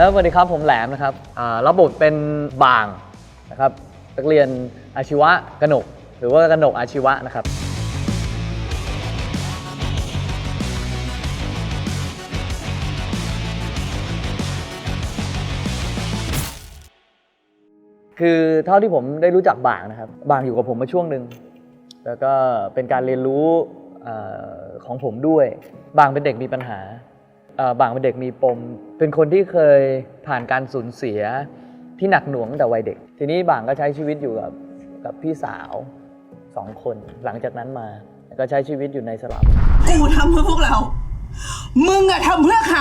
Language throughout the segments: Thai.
แล้วสวัสดีครับผมแหลมนะครับรับบทเป็นบางนะครับนักเรียนอาชีวะกนก หรือว่ากนกอาชีวะนะครับ คือเท่าที่ผมได้รู้จักบางนะครับ บางอยู่กับผมมาช่วงหนึ่งแล้วก็เป็นการเรียนรู้ของผมด้วย บางเป็นเด็กมีปัญหา บางเป็นเด็กมีปม เป็นคนที่เคยผ่านการสูญเสียที่หนักหน่วงตั้งแต่วัยเด็ก ทีนี้บางก็ใช้ชีวิตอยู่กับกับพี่สาวสองคนหลังจากนั้นมาก็ใช้ชีวิตอยู่ในสลับกูทำเพื่อพวกเรา มึงอะทำเพื่อใคร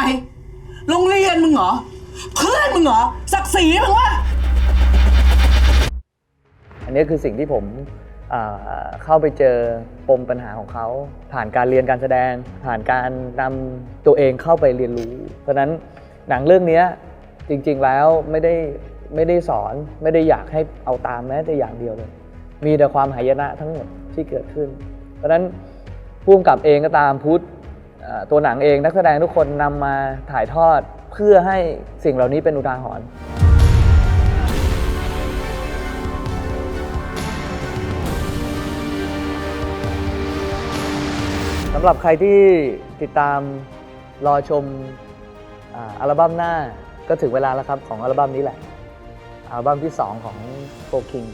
โรงเรียนมึงเหรอ เพื่อนมึงเหรอศักดิ์ศรีมึงวะอันนี้คือสิ่งที่ผมอ่า เข้าไปเจอปมปัญหาของเขา ผ่านการเรียนการแสดง ผ่านการนำตัวเองเข้าไปเรียนรู้ เพราะนั้นหนังเรื่องนี้จริง ๆแล้วไม่ได้ไม่ได้สอนไม่ได้อยากให้เอาตามแม้แต่อย่างเดียวเลย มีแต่ความหายนะทั้งหมดที่เกิดขึ้น เพราะนั้นผู้กำกับเองก็ตามพุทธตัวหนังเองนักแสดงทุกคนนำมาถ่ายทอดเพื่อให้สิ่งเหล่านี้เป็นอุทาหรณ์ำหรับใครที่ติดตามรอชมอาอัลบั้มหน้าก็ถึงเวลาแล้วครับของอัลบั้มนี้แหละ อัลบั้มที่ 2 ของโฟคิง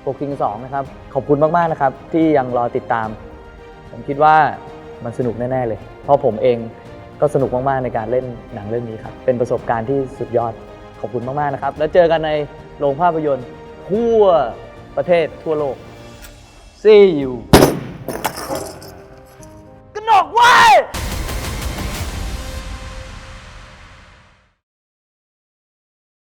โฟคิง2นะครับ ขอบคุณมาก ๆ นะครับ ที่ยังรอติดตาม ผมคิดว่ามันสนุกแน่ ๆ เลย เพราะผมเองก็สนุกมาก ๆ ในการเล่นหนังเรื่องนี้ครับ เป็นประสบการณ์ที่สุดยอดขอบคุณมาก ๆ นะครับ แล้วเจอกันในโรงภาพยนตร์ทั่วประเทศทั่วโลก See you Why?